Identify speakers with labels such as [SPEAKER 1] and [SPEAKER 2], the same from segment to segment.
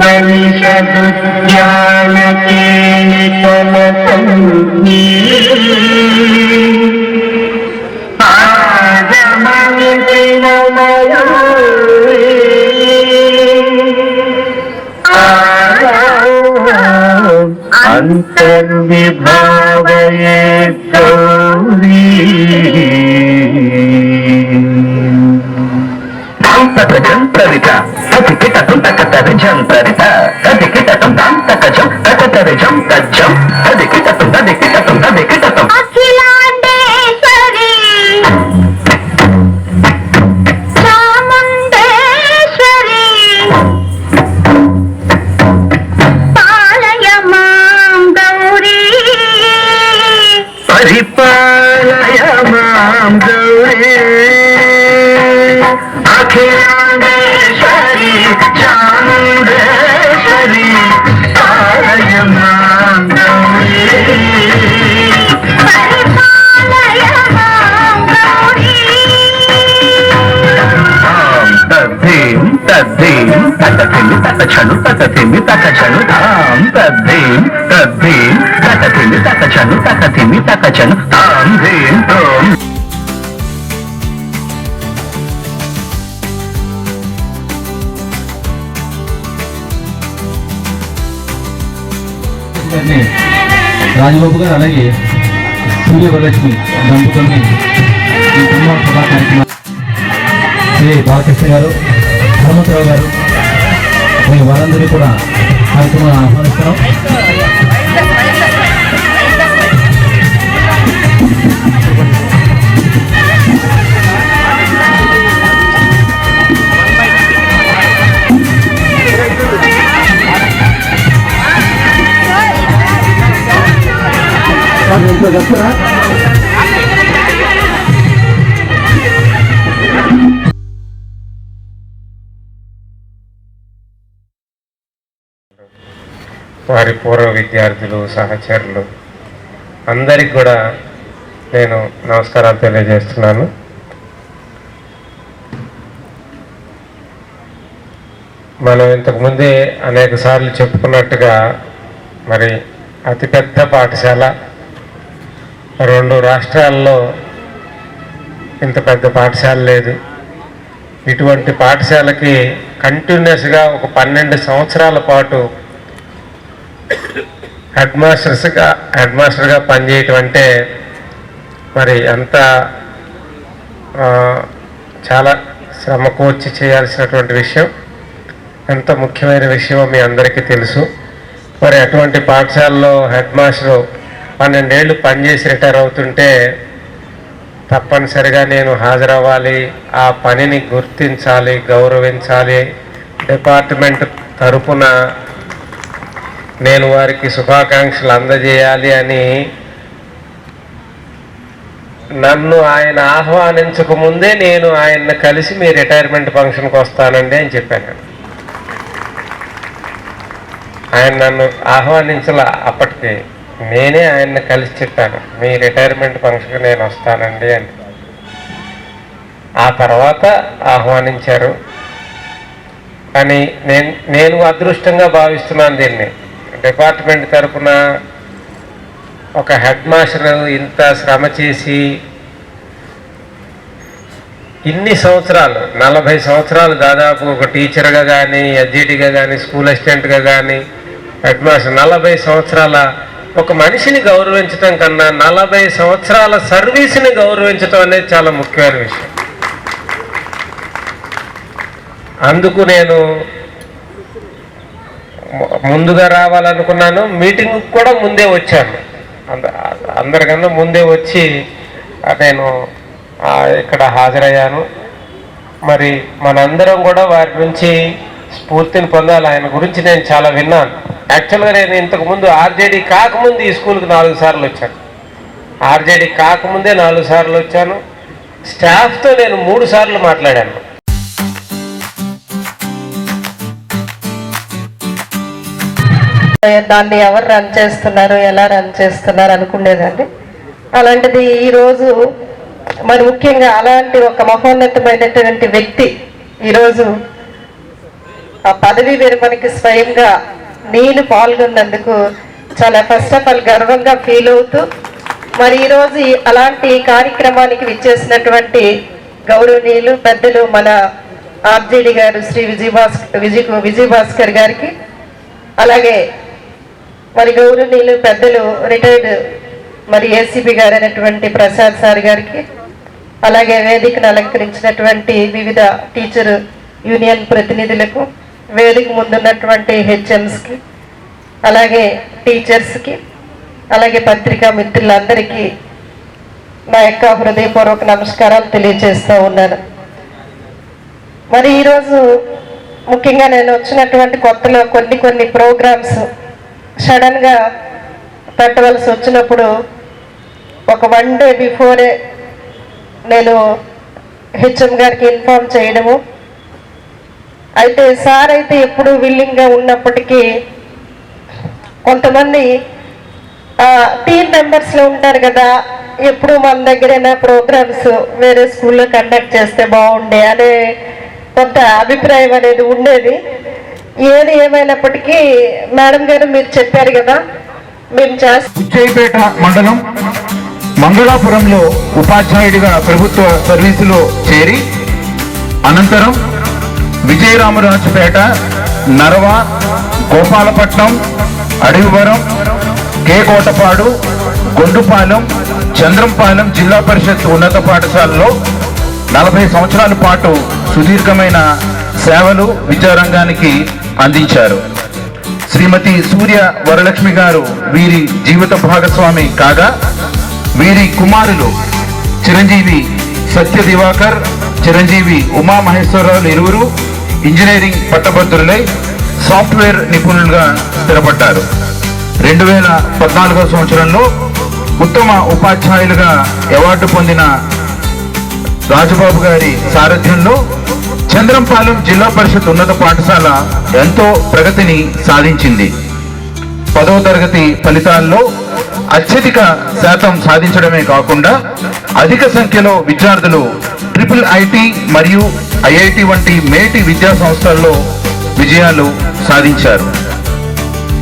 [SPEAKER 1] वनिषदुज्ञानकेलितलसन्धि पादमनिति नमयो अन्तर्विभावये गौरी सप्रजम् కిటం తకతరి జంతరిత అతి కిటం దంతకజం తకతరి జం తజ్జం. అది కిటం అది కిటం అది కిటం
[SPEAKER 2] అఖిలాండేశ్వరి
[SPEAKER 1] తద్ధీం తటతిమి తటచను తటతిమి తటచను తాం తద్ధీం తద్ధీం తటతిమి తటచను తటతిమి తటచను తాం ధీం తోం
[SPEAKER 3] గారిని రాజబాబు గారు అలాగే సూర్యవరలక్ష్మి దంపతుల్ని ఈ కుటుంబ సభా కార్యక్రమం శ్రీ బాలకృష్ణ గారు హనుమంతరావు గారు మీ వారందరినీ కూడా కార్యక్రమం ఆహ్వానిస్తున్నాం
[SPEAKER 4] వారి పూర్వ విద్యార్థులు సహచరులు. అందరికి కూడా నేను నమస్కారాలు తెలియజేస్తున్నాను. మనం ఇంతకుముందే అనేక సార్లు చెప్పుకున్నట్టుగా మరి అతిపెద్ద పాఠశాల రెండు రాష్ట్రాల్లో ఇంత పెద్ద పాఠశాల లేదు. ఇటువంటి పాఠశాలకి కంటిన్యూస్గా ఒక పన్నెండు సంవత్సరాల పాటు హెడ్ మాస్టర్స్గా హెడ్ మాస్టర్గా పనిచేయటం అంటే మరి ఎంత చాలా శ్రమకూర్చి చేయాల్సినటువంటి విషయం. ఎంత ముఖ్యమైన విషయమో మీ అందరికీ తెలుసు. మరి అటువంటి పాఠశాలలో హెడ్ మాస్టరు పన్నెండేళ్ళు పనిచేసి రిటైర్ అవుతుంటే తప్పనిసరిగా నేను హాజరవ్వాలి. ఆ పనిని గుర్తించాలి గౌరవించాలి. డిపార్ట్మెంట్ తరపున నేను వారికి శుభాకాంక్షలు అందజేయాలి అని నన్ను ఆయన ఆహ్వానించక ముందే నేను ఆయన్ని కలిసి మీ రిటైర్మెంట్ ఫంక్షన్కి వస్తానండి అని చెప్పాను. ఆయన నన్ను ఆహ్వానించలా అప్పటికి నేనే ఆయన్ని కలిసి చెప్పాను. మీ రిటైర్మెంట్ ఫంక్షన్కి నేను వస్తానండి అని. ఆ తర్వాత ఆహ్వానించారు. కానీ నేను నేను అదృష్టంగా భావిస్తున్నాను దీన్ని. డిపార్ట్మెంట్ తరపున ఒక హెడ్ మాస్టర్ ఇంత శ్రమ చేసి ఇన్ని సంవత్సరాలు నలభై సంవత్సరాలు దాదాపు ఒక టీచర్గా కానీ ఎడ్జిటీగా కానీ స్కూల్ అసిస్టెంట్గా కానీ హెడ్ మాస్టర్ నలభై సంవత్సరాల ఒక మనిషిని గౌరవించడం కన్నా నలభై సంవత్సరాల సర్వీస్ని గౌరవించడం అనేది చాలా ముఖ్యమైన విషయం. అందుకు నేను ముందుగా రావాలనుకున్నాను. మీటింగ్ కూడా ముందే వచ్చాను. అంద- అందరికన్నా ముందే వచ్చి నేను ఇక్కడ హాజరయ్యాను. మరి మనందరం కూడా వారి నుంచి స్ఫూర్తిని పొందాలి. ఆయన గురించి నేను చాలా విన్నాను. యాక్చువల్గా నేను ఇంతకుముందు ఆర్జేడీ కాకముందు ఈ స్కూల్కి నాలుగు సార్లు వచ్చాను. ఆర్జేడీ కాకముందే నాలుగు సార్లు వచ్చాను. స్టాఫ్తో నేను మూడు సార్లు మాట్లాడాను.
[SPEAKER 5] దాన్ని ఎవరు రన్ చేస్తున్నారు ఎలా రన్ చేస్తున్నారు అనుకునేదండి అలాంటిది ఈరోజు మరి ముఖ్యంగా అలాంటి ఒక మహోన్నతమైనటువంటి వ్యక్తి ఈరోజు ఆ పదవి విరమణకి స్వయంగా నేను పాల్గొన్నందుకు చాలా ఫస్ట్ ఆఫ్ ఆల్ గర్వంగా ఫీల్ అవుతూ మరి ఈరోజు అలాంటి కార్యక్రమానికి విచ్చేసినటువంటి గౌరవనీయులు పెద్దలు మన ఆర్జేడి గారు శ్రీ విజయభాస్కర్ విజయ్ విజయభాస్కర్ గారికి అలాగే మరి గౌరవనీయులు పెద్దలు రిటైర్డ్ మరి ఏసీబీ గారు అయినటువంటి ప్రసాద్ సార్ గారికి అలాగే వేదికను అలంకరించినటువంటి వివిధ టీచర్ యూనియన్ ప్రతినిధులకు వేదిక ముందున్నటువంటి హెచ్ఎంస్కి అలాగే టీచర్స్కి అలాగే పత్రికా మిత్రులందరికీ నా యొక్క హృదయపూర్వక నమస్కారాలు తెలియజేస్తూ ఉన్నాను. మరి ఈరోజు ముఖ్యంగా నేను వచ్చినటువంటి కొత్తలో కొన్ని కొన్ని ప్రోగ్రామ్స్ సడన్గా పెట్టవలసి వచ్చినప్పుడు ఒక వన్ డే బిఫోరే నేను హెచ్ఎం గారికి ఇన్ఫార్మ్ చేయడము. అయితే సార్ అయితే ఎప్పుడు విల్లింగ్గా ఉన్నప్పటికీ కొంతమంది టీమ్ మెంబర్స్లో ఉంటారు కదా ఎప్పుడు మన దగ్గరైనా ప్రోగ్రామ్స్ వేరే స్కూల్లో కండక్ట్ చేస్తే బాగుండే అనే కొంత అభిప్రాయం అనేది ఉండేది. ఏది ఏమైనప్పటికీ మేడం గారు మీరు చెప్పారు కదా మేము చేస్తాం
[SPEAKER 3] ఉచ్చైపేట మండలం మంగళాపురంలో ఉపాధ్యాయుడిగా ప్రభుత్వ సర్వీసులో చేరి అనంతరం విజయరామరాజుపేట నరవ గోపాలపట్నం అడవివరం కేకోటపాడు గొండుపాలెం చంద్రంపాలెం జిల్లా పరిషత్ ఉన్నత పాఠశాలలో నలభై సంవత్సరాల పాటు సుదీర్ఘమైన సేవలు విద్యారంగానికి అందించారు. శ్రీమతి సూర్య వరలక్ష్మి గారు వీరి జీవిత భాగస్వామి కాగా వీరి కుమారులు చిరంజీవి సత్య దివాకర్ చిరంజీవి ఉమా మహేశ్వరరావు ఇరువురు ఇంజనీరింగ్ పట్టభద్రులై సాఫ్ట్వేర్ నిపుణులుగా స్థిరపడ్డారు. రెండు వేల పద్నాలుగో సంవత్సరంలో ఉత్తమ ఉపాధ్యాయులుగా అవార్డు పొందిన రాజబాబు గారి సారథ్యంలో చంద్రంపాలెం జిల్లా పరిషత్ ఉన్నత పాఠశాల ఎంతో ప్రగతిని సాధించింది. పదవ తరగతి ఫలితాల్లో అత్యధిక శాతం సాధించడమే కాకుండా అధిక సంఖ్యలో విద్యార్థులు ట్రిపుల్ ఐటి మరియు ఐఐటి వంటి మేటి విద్యా సంస్థల్లో విజయాలు సాధించారు.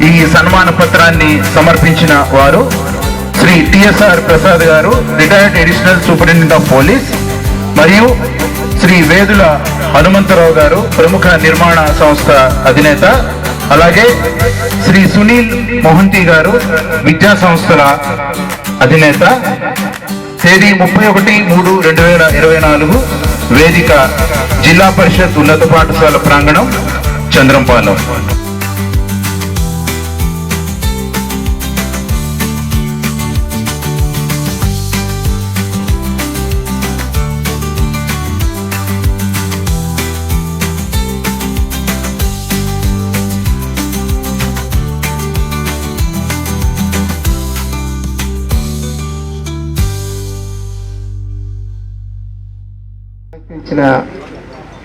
[SPEAKER 3] ఈ సన్మాన పత్రాన్ని సమర్పించిన వారు Shri TSR Prasad garu retired additional superintendent of police మరియు శ్రీ వేదుల హనుమంతరావు గారు ప్రముఖ నిర్మాణ సంస్థ అధినేత అలాగే శ్రీ సునీల్ మోహంతి గారు విద్యా సంస్థల అధినేత. తేదీ ముప్పై ఒకటి మూడు రెండు వేల ఇరవై నాలుగు వేదిక జిల్లా పరిషత్ ఉన్నత పాఠశాల ప్రాంగణం చంద్రంపాలెం.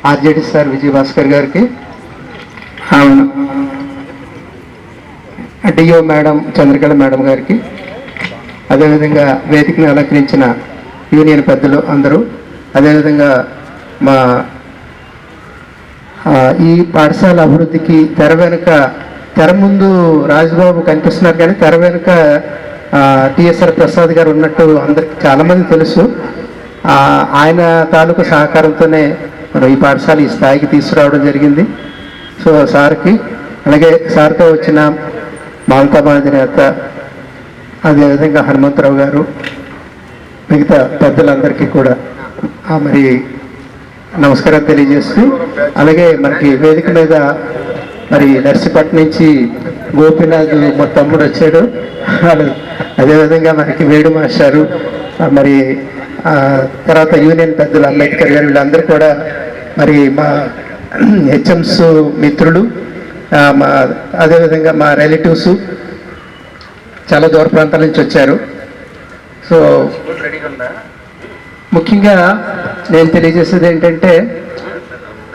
[SPEAKER 6] ఆర్జేడి సార్ విజయ్ భాస్కర్ గారికి. అవును. డిఓ మేడం చంద్రకళ మేడం గారికి. అదేవిధంగా వేదికను అలంకరించిన యూనియన్ పెద్దలు అందరూ. అదేవిధంగా మా ఈ పాఠశాల అభివృద్ధికి తెర వెనుక తెర ముందు రాజబాబు కనిపిస్తున్నారు కానీ తెర వెనుక టిఎస్ఆర్ ప్రసాద్ గారు ఉన్నట్టు అందరికి చాలామంది తెలుసు. ఆయన తాలూకు సహకారంతోనే మనం ఈ పాఠశాల ఈ స్థాయికి తీసుకురావడం జరిగింది. సో సార్కి అలాగే సార్తో వచ్చిన మమతాబాద్ నేత అదేవిధంగా హనుమంతరావు గారు మిగతా పెద్దలందరికీ కూడా మరి నమస్కారం తెలియజేస్తూ అలాగే మనకి వేదిక మీద మరి నర్సిపట్నం నుంచి గోపీనాథ్ మా తమ్ముడు వచ్చాడు. అదేవిధంగా మనకి వేడు మాస్టారు మరి తర్వాత యూనియన్ పెద్దలు అంబేద్కర్ గారు వీళ్ళందరూ కూడా మరి మా హెచ్ఎంస్ మిత్రులు మా అదేవిధంగా మా రిలేటివ్స్ చాలా దూర ప్రాంతాల నుంచి వచ్చారు. సో ముఖ్యంగా నేను తెలియజేసేది ఏంటంటే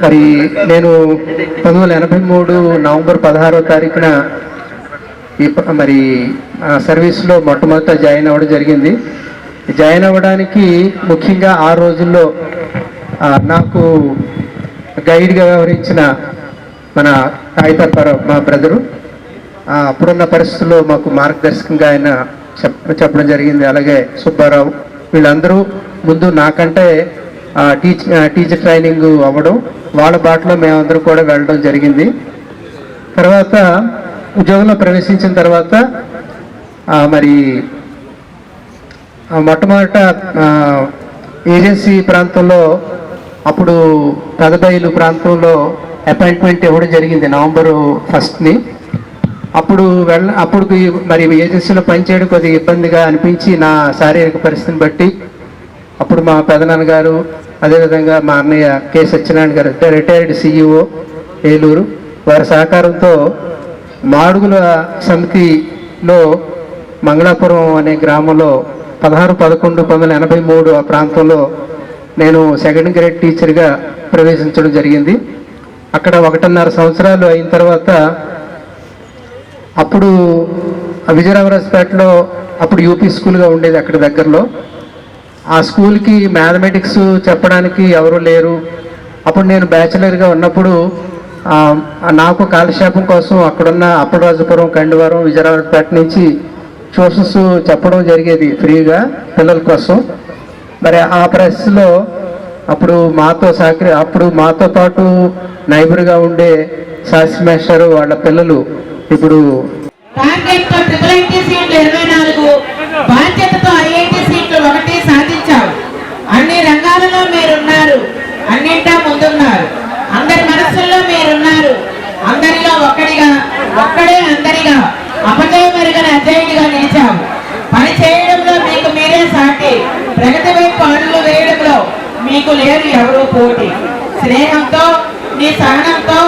[SPEAKER 6] మరి నేను పంతొమ్మిది వందల ఎనభై మూడు నవంబర్ పదహారో తారీఖున ఈ మరి ఆ సర్వీస్లో మొట్టమొదట జాయిన్ అవ్వడం జరిగింది. జాయిన్ అవ్వడానికి ముఖ్యంగా ఆ రోజుల్లో నాకు గైడ్గా వ్యవహరించిన మన కాగితాపర మా బ్రదరు అప్పుడున్న పరిస్థితుల్లో మాకు మార్గదర్శకంగా ఆయన చెప్ప చెప్పడం జరిగింది. అలాగే సుబ్బారావు వీళ్ళందరూ ముందు నాకంటే టీచ్ టీచర్ ట్రైనింగ్ అవ్వడం వాళ్ళ బాటలో మేమందరూ కూడా వెళ్ళడం జరిగింది. తర్వాత ఉద్యోగంలో ప్రవేశించిన తర్వాత మరి మొట్టమొదట ఏజెన్సీ ప్రాంతంలో అప్పుడు పెదబయలు ప్రాంతంలో అపాయింట్మెంట్ ఇవ్వడం జరిగింది నవంబరు ఫస్ట్ని. అప్పుడు వెళ్ళ అప్పుడు మరి ఏజెన్సీలో పనిచేయడం కొద్దిగా ఇబ్బందిగా అనిపించి నా శారీరక పరిస్థితిని బట్టి అప్పుడు మా పెదనాన్న గారు అదేవిధంగా మా అన్నయ్య కె. సత్యనారాయణ గారు రిటైర్డ్ సిఇఓ ఏలూరు. వారి సహకారంతో మాడుగుల సమితిలో మంగళాపురం అనే గ్రామంలో పదహారు పదకొండు పంతొమ్మిది వందల ఎనభై మూడు ఆ ప్రాంతంలో నేను సెకండ్ గ్రేడ్ టీచర్గా ప్రవేశించడం జరిగింది. అక్కడ ఒకటిన్నర సంవత్సరాలు అయిన తర్వాత అప్పుడు విజయనగరాజపేటలో అప్పుడు యూపీ స్కూల్గా ఉండేది అక్కడ దగ్గరలో. ఆ స్కూల్కి మ్యాథమెటిక్స్ చెప్పడానికి ఎవరు లేరు. అప్పుడు నేను బ్యాచిలర్గా ఉన్నప్పుడు నాకు కాలక్షేపం కోసం అక్కడున్న అప్పలరాజుపురం కండివరం విజయనగరపేట నుంచి ట్యూషన్స్ చెప్పడం జరిగేది ఫ్రీగా పిల్లల కోసం. మరి ఆ ప్రెస్లో అప్పుడు మాతో సహకరి అప్పుడు మాతో పాటు నైబర్గా ఉండే శాస్త్రి మాస్టర్ వాళ్ళ పిల్లలు ఇప్పుడు
[SPEAKER 7] సీట్లు నాలుగు బాధ్యతతో ఐఐటి సీట్లు ఒకటి సాధించావు. అన్ని రంగాలలో మీరున్నారు అన్నింటా ముందున్నారు. అందరి మనసుల్లో మీరున్నారు అందరిలో ఒక్కడిగా ఒక్కడే అందరిగా అపజయం మెరుగని అజయుడిగా నిలిచావు పని చేయడంలో మీకు మీరే సాటి ప్రగతి వైపు అడుగులు వేయడంలో మీకు లేరు ఎవరూ పోటీ స్నేహంతో నీ సహనంతో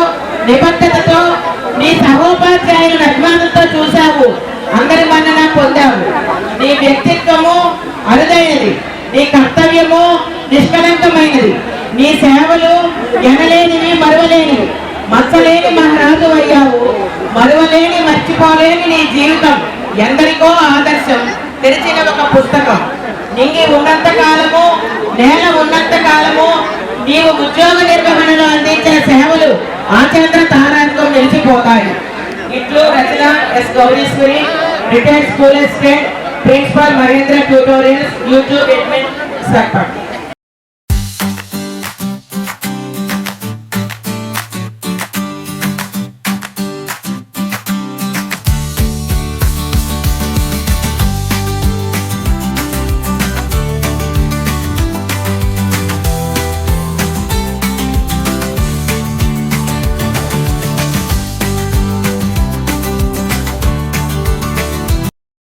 [SPEAKER 7] నిబద్ధతతో నీ సహోపాధ్యాయులను అభిమానంతో చూశావు అందరి మన్నన పొందావు నీ వ్యక్తిత్వము అరుదైనది నీ కర్తవ్యము నిష్కలంకమైనది. నీ సేవలు ఎనలేనివి మరువలేనివి. మచ్చలేని మహారాజు అయ్యావు. మరువలేని మర్చిపోలేని నీ జీవితం. ఎందరికో ఆదర్శం తెరిచిన ఒక పుస్తకం. నింగి ఉన్నంత కాలము నేల ఉన్నంత కాలము నీవు ఉద్యోగ నిర్వహణలో అందించిన సేవలు ఆచంద్ర తారాంతం నిలిచిపోతాయి ఇట్లు రచన S Gowriswari retired school assistant principal Mahendra tutorials YouTube admin রাখবেন